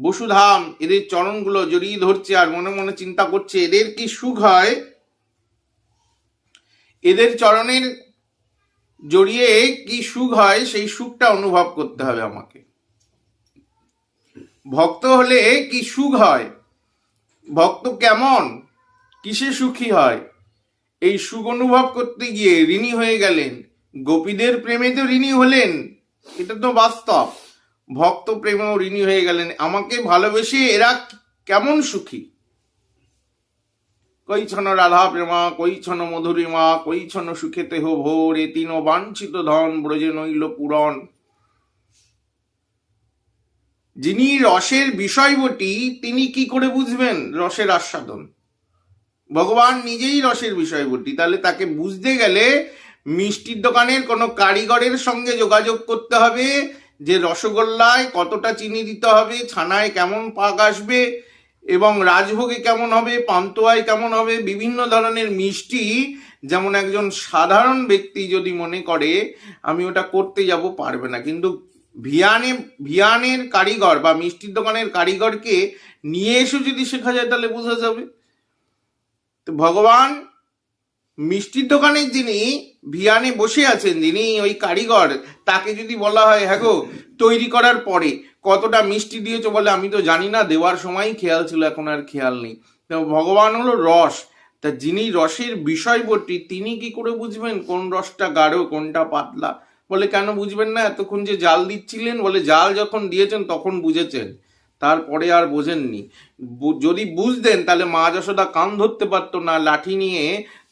বসুধাম, এদের চরণগুলো জড়িয়ে ধরছে আর মনে মনে চিন্তা করছে, এদের কি সুখ হয়? এদের চরণের জড়িয়ে কি সুখ হয়? সেই সুখটা অনুভব করতে হবে আমাকে। ভক্ত হলে কি সুখ হয়? ভক্ত কেমন? কিসে সুখী হয়? এই সুখ অনুভব করতে গিয়ে ঋণী হয়ে গেলেন। গোপীদের প্রেমে তো ঋণী হলেন। এটা তো বাস্তব। ভক্ত প্রেমেও ঋণী হয়ে গেলেন। আমাকে ভালোবেসে এরা কেমন সুখী? কই ছন রাধা প্রেমা কই ছন মধুরিমা কই ছন সুখেতে হো ভোর তিন বাঞ্ছিত ধন ব্রজে নইল পুরন যিনি রসের বিষয়বটি, তিনি কি করে বুঝবেন রসের আস্বাদন? ভগবান নিজেই রসের বিষয়বটি, তাহলে তাকে বুঝতে গেলে মিষ্টির দোকানের কোনো কারিগরের সঙ্গে যোগাযোগ করতে হবে। যে রসগোল্লায় কতটা চিনি দিতে হবে, ছানায় কেমন পাক আসবে এবং রাজভোগে কেমন হবে, পান্তুয়ায় কেমন হবে, বিভিন্ন ধরনের মিষ্টি যেমন একজন সাধারণ ব্যক্তি যদি মনে করে, আমি ওটা করতে যাব পারবে না। কিন্তু ভিয়ানে, ভিয়ানের কারিগর বা মিষ্টির দোকানের কারিগরকে নিয়ে এসে যদি শেখা যায় তাহলে বোঝা যাবে। তো ভগবান মিষ্টির দোকানের যিনি ভিয়ানে বসে আছেন, যিনি ওই কারিগর, তাকে যদি বলা হয় হ্যাঁ গো, তৈরি করার পরে কতটা মিষ্টি দিয়েছ বলে আমি তো জানি না, দেওয়ার সময় খেয়াল ছিল, এখন আর খেয়াল নেই। ভগবান হলো রস। তা যিনি রসের বিষয়বর্তী, তিনি কি করে বুঝবেন কোন রসটা গাঢ়, কোনটা পাতলা? বলে কেন বুঝবেন না, এতক্ষণ যে জাল দিচ্ছিলেন, বলে জাল যখন দিয়েছেন, তখন বুঝেছেন। তারপরে আর বোঝেননি। যদি বুঝতেন, তাহলে মা যশোদা কান ধরতে পারতো না, লাঠি নিয়ে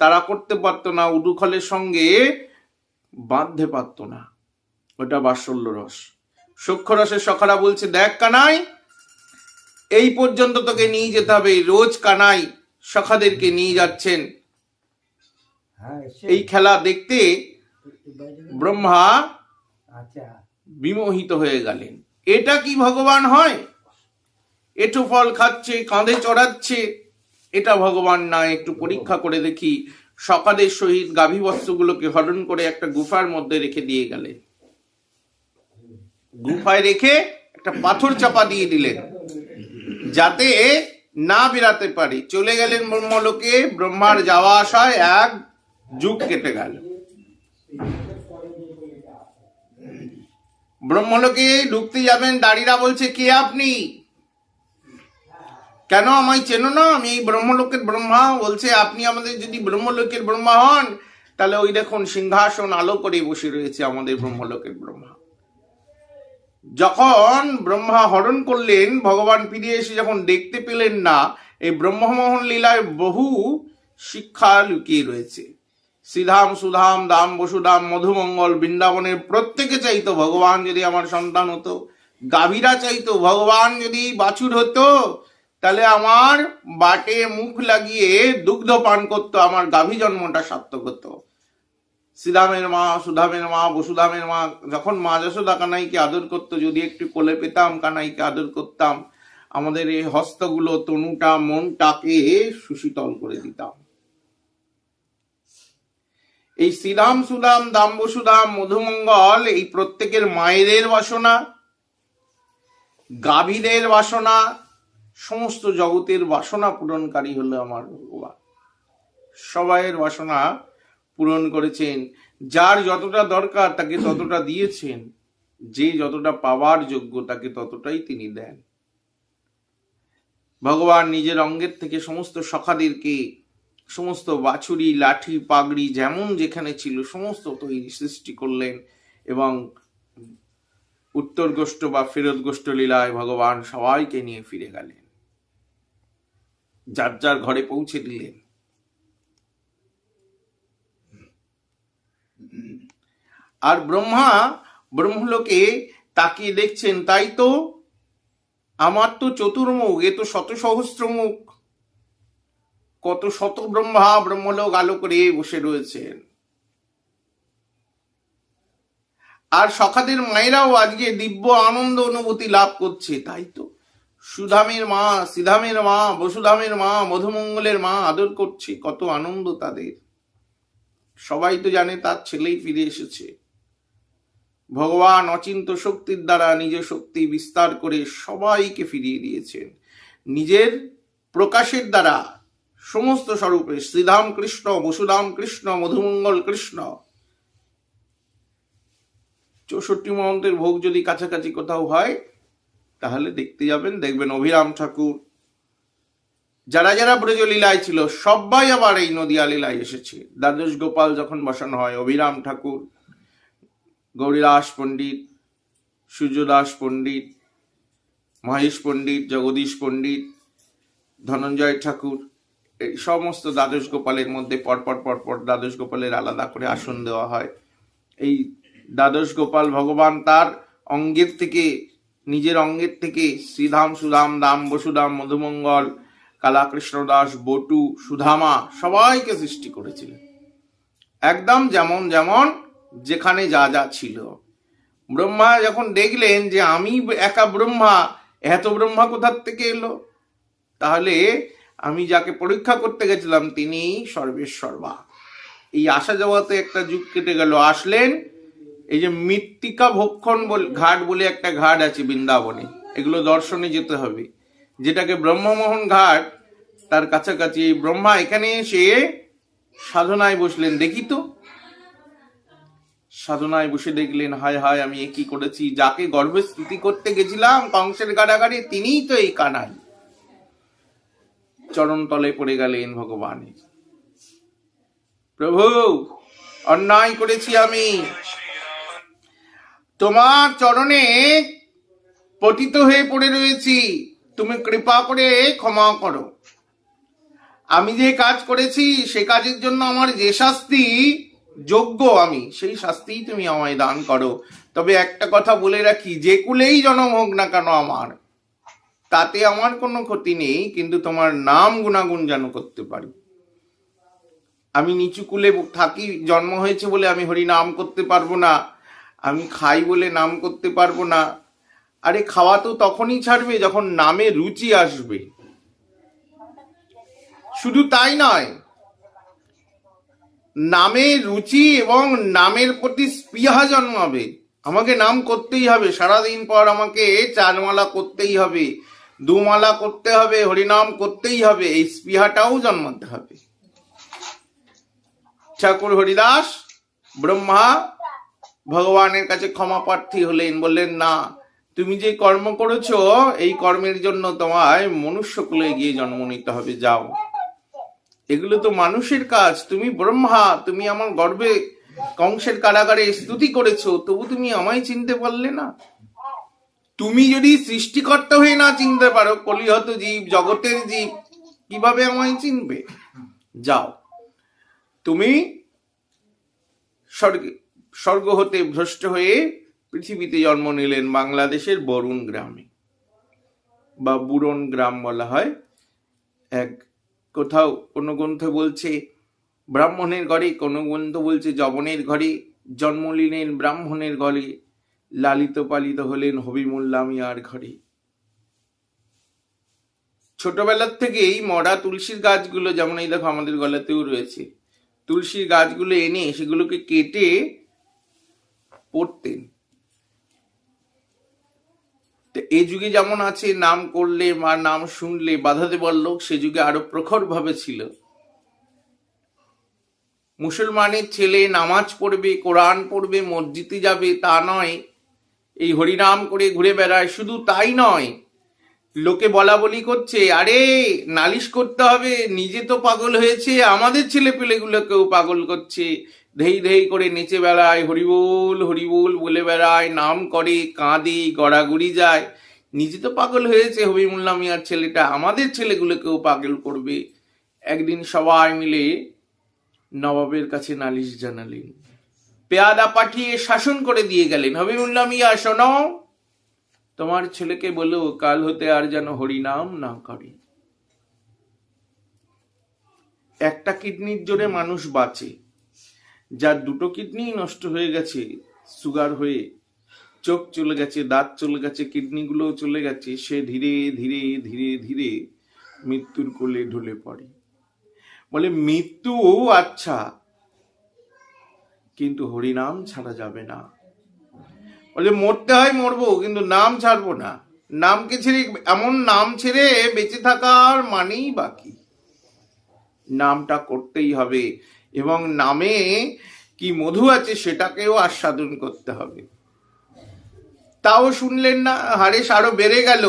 তারা করতে পারতো না উডুখলের সঙ্গে বাঁধতে পারতো না। ওটা বাৎসল্য রস। সূক্ষ্ম রসের সখারা বলছে দেখ কানাই এই পর্যন্ত তোকে নিয়ে যেতে হবে। রোজ কানাই সখাদেরকে নিয়ে যাচ্ছেন। হ্যাঁ এই খেলা দেখতে ব্রহ্মা আচ্ছা। বিমোহিত হয়ে গেলেন। এটা কি ভগবান হয়? এঠো ফল খাচ্ছে কাঁধে চড়াচ্ছে। এটা ভগবান না, একটু পরীক্ষা করে দেখি। সকালের সহিত গাভী বস্ত্রগুলোকে হরণ করে একটা গুফার মধ্যে রেখে দিয়ে গেলেন গুফায় রেখে একটা পাথর চাপা দিয়ে দিলেন, যাতে না বেরাতে পারে। চলে গেলেন ব্রহ্মলোকে, ব্রহ্মার যাওয়া আসায় এক যুগ কেটে গেল। ব্রহ্মলোকে ঢুকতে যাবেন, দাঁড়িরা বলছে, কে আপনি? কেন আমায় চেনো না? আমি এই ব্রহ্মলোকের ব্রহ্মা। বলছে, আপনি আমাদের যদি ব্রহ্মলোকের ব্রহ্মা হন, তাহলে ওই দেখুন সিংহাসন আলো করে বসে রয়েছে আমাদের ব্রহ্মলোকের ব্রহ্মা। যখন ব্রহ্মা হরণ করলেন, ভগবান ফিরে এসে যখন দেখতে পেলেন না, এই ব্রহ্মমোহন লীলায় বহু শিক্ষা লুকিয়ে রয়েছে। শ্রীধাম, সুধাম, দাম, বসুধাম, মধুমঙ্গল, বৃন্দাবনের প্রত্যেকে চাইতো ভগবান যদি আমার সন্তান হতো। গাভীরা চাইতো ভগবান যদি বাছুর হতো। তাহলে আমার বাটে মুখ লাগিয়ে দুগ্ধ পান করতো, আমার গাভী জন্মটা সার্থক হতো। শ্রীধামের মা, সুধামের মা, বসুধামের মা, যখন মা যশোদা কানাইকে আদর করতো, যদি একটু কোলে পেতাম, কানাইকে আদর করতাম, আমাদের এই হস্তগুলো, তনুটা, মনটাকে সুশীতল করে দিতাম। এই শ্রীরাম সুদাম দাম বসুদাম মধুমঙ্গল, এই প্রত্যেকের মায়েদের বাসনা, গাভীদের বাসনা সমস্ত জগতের বাসনা পূরণকারী হলো আমার ভগবান। সবাইয়ের বাসনা পূরণ করেছেন। যার যতটা দরকার তাকে ততটা দিয়েছেন। যে যতটা পাওয়ার যোগ্য তাকে ততটাই তিনি দেন। ভগবান নিজের অঙ্গের থেকে সমস্ত সখাদেরকে, সমস্ত বাছুরি, লাঠি, পাগড়ি যেমন যেখানে ছিল সমস্ত তৈরি সৃষ্টি করলেন এবং উত্তর গোষ্ঠ বা ফেরত গোষ্ঠ লীলায় ভগবান সবাইকে নিয়ে ফিরে গেলেন। যার যার ঘরে পৌঁছে দিলেন। আর ব্রহ্মা, ব্রহ্মলোকে তাকিয়ে দেখছেন, তাই তো? আমার তো চতুর্মুখ, এ তো শত সহস্র মুখ কত শত ব্রহ্মা, ব্রহ্মলোক আলো করে বসে রয়েছেন। আর সখাদের মায়েরাও আজকে দিব্য আনন্দ অনুভূতি লাভ করছে, তাই তো? সুধামের মা, সিধামের মা, বসুধামের মা, মধুমঙ্গলের মা, আদর করছে, কত আনন্দ তাদের। সবাই তো জানে তার ছেলেই ফিরে এসেছে। ভগবান অচিন্ত শক্তির দ্বারা নিজের শক্তি বিস্তার করে সবাইকে ফিরিয়ে দিয়েছেন। নিজের প্রকাশের দ্বারা সমস্ত স্বরূপে শ্রীধাম কৃষ্ণ, বসুধাম কৃষ্ণ, মধুমঙ্গল কৃষ্ণ। চৌষট্টি মহন্তের ভোগ যদি কাছাকাছি কোথাও হয় তাহলে দেখতে যাবেন, দেখবেন অভিরাম ঠাকুর। যারা যারা ব্রজলীলায় ছিল, সবাই আবার এই নদিয়া লীলায় এসেছে। দ্বাদশ গোপাল যখন বসানো হয়, অভিরাম ঠাকুর, গৌরীদাস পণ্ডিত, সূর্যদাস পণ্ডিত, মহেশ পণ্ডিত, জগদীশ পণ্ডিত, ধনঞ্জয় ঠাকুর, এই সমস্ত দ্বাদশ গোপালের মধ্যে পরপর পরপর দ্বাদশ গোপালের আলাদা করে আসন দেওয়া হয়। এই দ্বাদশ গোপাল ভগবান তার অঙ্গের থেকে নিজের অঙ্গের থেকে শ্রীধাম সুধাম, দাম বসুধাম, মধুমঙ্গল কালাকৃষ্ণ দাস বটু, সুধামা সবাইকে সৃষ্টি করেছিলেন। একদম যেমন যেমন যেখানে যা যা ছিল। ব্রহ্মা যখন দেখলেন যে আমি একা ব্রহ্মা, এত ব্রহ্মা কোথার থেকে এলো? তাহলে আমি যাকে পরীক্ষা করতে গেছিলাম তিনি সর্বেশ্বরবা এই আসা যাওয়াতে একটা যুগ কেটে গেল, আসলেন এই যে মৃত্তিকা ভক্ষণ বল ঘাট বলে একটা ঘাট আছে বৃন্দাবনে এগুলো দর্শনে যেতে হবে। যেটাকে ব্রহ্মমোহন ঘাট তার কাছাকাছি এই ব্রহ্মা এখানে এসে সাধনায় বসলেন। দেখি তো। সাধনায় বসে দেখলেন হায় হায় আমি কি করেছি? যাকে গর্ভে স্তুতি করতে গেছিলাম কংসের গাড়াগাড়ি তিনিই তো এই কানাই। চরণ তলে পড়ে গেলেন ভগবানের। প্রভু অন্যায় করেছি আমি। তোমার চরণে পতিত হয়ে পড়ে রয়েছি। তুমি কৃপা করে ক্ষমা করো। আমি যে কাজ করেছি, সে কাজের জন্য আমার যে শাস্তি, যোগ্য আমি, সেই শাস্তিই তুমি আমায় দান করো। তবে একটা কথা বলে রাখি, যে কুলেই জন্ম হোক না কেন আমার, তাতে আমার কোনো ক্ষতি নেই, কিন্তু তোমার নাম গুণাগুণ যেন করতে পারি। আমি নিচু কুলে থাকি, জন্ম হয়েছে বলে আমি হরি নাম করতে পারব না। আমি খাই বলে নাম করতে পারব না। আরে খাওয়া তো তখনই ছাড়বে যখন নামে রুচি আসবে। শুধু তাই নয়, নামে রুচি এবং নামের প্রতি স্পৃহা জন্মাবে। আমাকে নাম করতেই হবে, সারাদিন পর আমাকে চারমালা করতেই হবে, দুমালা করতে হবে, হরিনাম করতেই হবে, এই স্পৃহাটাও জন্মাতে হবে। ঠাকুর হরিদাস, ব্রহ্মা ভগবানের কাছে ক্ষমা প্রার্থী হলেন, বললেন, না, তুমি যে কর্ম করেছ, এই কর্মের জন্য তোমায় মনুষ্য মনুষ্যকুলে গিয়ে জন্ম নিতে হবে, যাও। এগুলো তো মানুষের কাজ, তুমি ব্রহ্মা, তুমি আমার গর্বে কংসের কারাগারে স্তুতি করেছ, তবু তুমি আমায় চিনতে পারলে না। তুমি যদি সৃষ্টিকর্তা হয়ে না চিনতে পারো, কলিহত জীব, জগতের জীব, কীভাবে আমায় চিনবে? যাও। তুমি স্বর্গে স্বর্গ হতে ভ্রষ্ট হয়ে পৃথিবীতে জন্ম নিলেন বাংলাদেশের বরুণ গ্রামে। বা বুরন গ্রাম বলা হয়। এক কোথাও কোনো গ্রন্থ বলছে, ব্রাহ্মণের ঘরে কোনো গ্রন্থ বলছে জবনের ঘরে জন্ম নিলেন ব্রাহ্মণের ঘরে, লালিত পালিত হলেন হবিমুল্লা মিয়ার ঘরে। ছোটবেলার থেকেই মরা তুলসীর গাছগুলো, যেমন এই দেখো আমাদের গলাতেও রয়েছে, তুলসীর গাছগুলো এনে সেগুলোকে কেটে পড়তেন। এই যুগে যেমন আছে, নাম করলে বা নাম শুনলে বাধা দেবার লোক সে যুগে আরও প্রখর ভাবে ছিল। মুসলমানের ছেলে নামাজ পড়বে, কোরআন পড়বে, মসজিদে যাবে, তা নয়। এই হরিনাম করে ঘুরে বেড়ায়, শুধু তাই নয়। লোকে বলা বলি করছে, আরে, নালিশ করতে হবে, নিজে তো পাগল হয়েছে, আমাদের ছেলে পেলেগুলোকেও পাগল করছে। ধেই ধেই করে নেচে বেড়ায় হরিবোল হরিবোল বলে বেড়ায়, নাম করে, কাঁদে, গড়াগড়ি যায়। নিজে তো পাগল হয়েছে হবিমুল্লা মিয়ার ছেলেটা, আমাদের ছেলেগুলোকেও পাগল করবে। একদিন সবাই মিলে নবাবের কাছে নালিশ জানালেন। পেয়াদা পাঠিয়ে শাসন করে দিয়ে গেলেন। হবিমুল্লা মিয়া, শোনো, তোমার ছেলেকে বলো, কাল হতে আর যেন হরিনাম না করে। একটা কিডনির জোরে মানুষ বাঁচে। যার দুটো কিডনি নষ্ট হয়ে গেছে, সুগার হয়ে। চোখ চলে গেছে, দাঁত চলে গেছে কিডনিগুলো চলে গেছে, সে ধীরে ধীরে ধীরে ধীরে মৃত্যুর কোলে ঢলে পড়ে। বলে, মৃত্যু আচ্ছা কিন্তু হরিনাম ছাড়া যাবে না। বলে, মরতে হয় মরবো, কিন্তু নাম ছাড়বো না। নামকে ছেড়ে, এমন নাম ছেড়ে বেঁচে থাকার মানেই বাকি। নামটা করতেই হবে। এবং নামে কি মধু আছে সেটাকেও আস্বাদন করতে হবে। তাও শুনলেন না হারেস আরও বেড়ে গেল।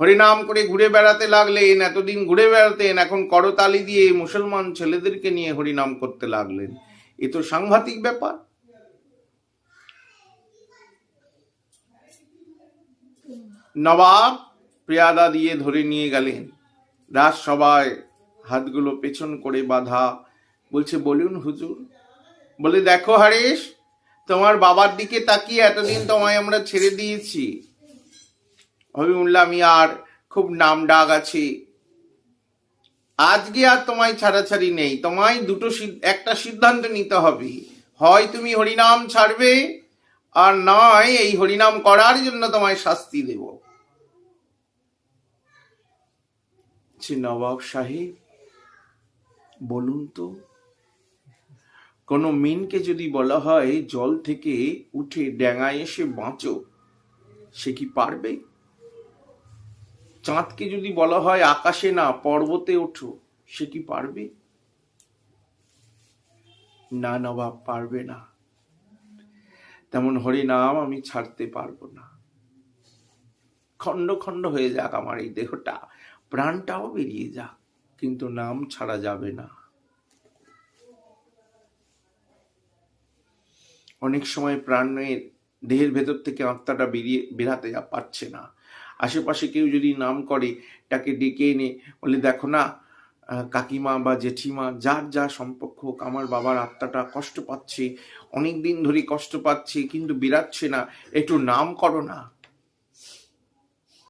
হরিনাম করে ঘুরে বেড়াতে লাগলেন, এতদিন ঘুরে বেড়াতেন, এখন করতালি দিয়ে মুসলমান ছেলেদেরকে নিয়ে হরিনাম করতে লাগলেন। এ তো সাংঘাতিক ব্যাপার। নবাব পেয়াদা দিয়ে ধরে নিয়ে গেলেন। রাজসভায় হাতগুলো পেছন করে বাঁধা। বলছে, বলুন হুজুর। বলে, দেখো হারেশ, তোমার বাবার দিকে তাকিয়ে এতদিন তোমায় আমরা ছেড়ে দিয়েছি। হবিউল্লাহ মিয়ার খুব নাম ডাক আছে। আজকে আর তোমায় ছাড়াছাড়ি নেই। তোমায় দুটো একটা সিদ্ধান্ত নিতে হবে। হয় তুমি হরিনাম ছাড়বে, আর নয় এই হরিনাম করার জন্য তোমায় শাস্তি দেব। নবাব সাহেব বলুন তো। কোনো মিনকে যদি বলা হয়, জল থেকে উঠে ড্যাঙায় এসে বাঁচো, সে কি পারবে? চাঁদকে যদি বলা হয়, আকাশে না, পর্বতে ওঠো, সে কি পারবে? না নবাব পারবে না। তেমন হরিনাম আমি ছাড়তে পারব না। খণ্ড খণ্ড হয়ে যাক আমার এই দেহটা, প্রাণটাও বেরিয়ে যাক। কিন্তু নাম ছাড়া যাবে না। অনেক সময় প্রাণের দেহের ভেতর থেকে আত্মাটা বেরিয়ে, বেরাতে পারছে না। আশেপাশে কেউ যদি নাম করে, তাকে ডেকে এনে বলে, দেখো না কাকিমা বা জেঠিমা, যার যা সম্পর্ক হোক, আমার বাবার আত্মাটা কষ্ট পাচ্ছে অনেক দিন ধরে কষ্ট পাচ্ছে, কিন্তু বেরাচ্ছে না, একটু নাম করো না।